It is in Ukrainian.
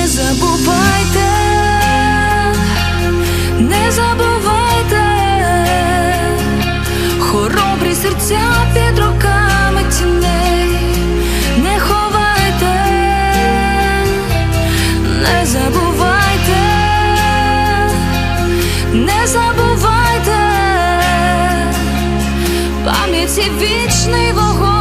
не забувайте, не забувайте, хоробрі серця під руками тіней, не ховайте, не забувайте, не забувайте, пам'яті вічний вогонь.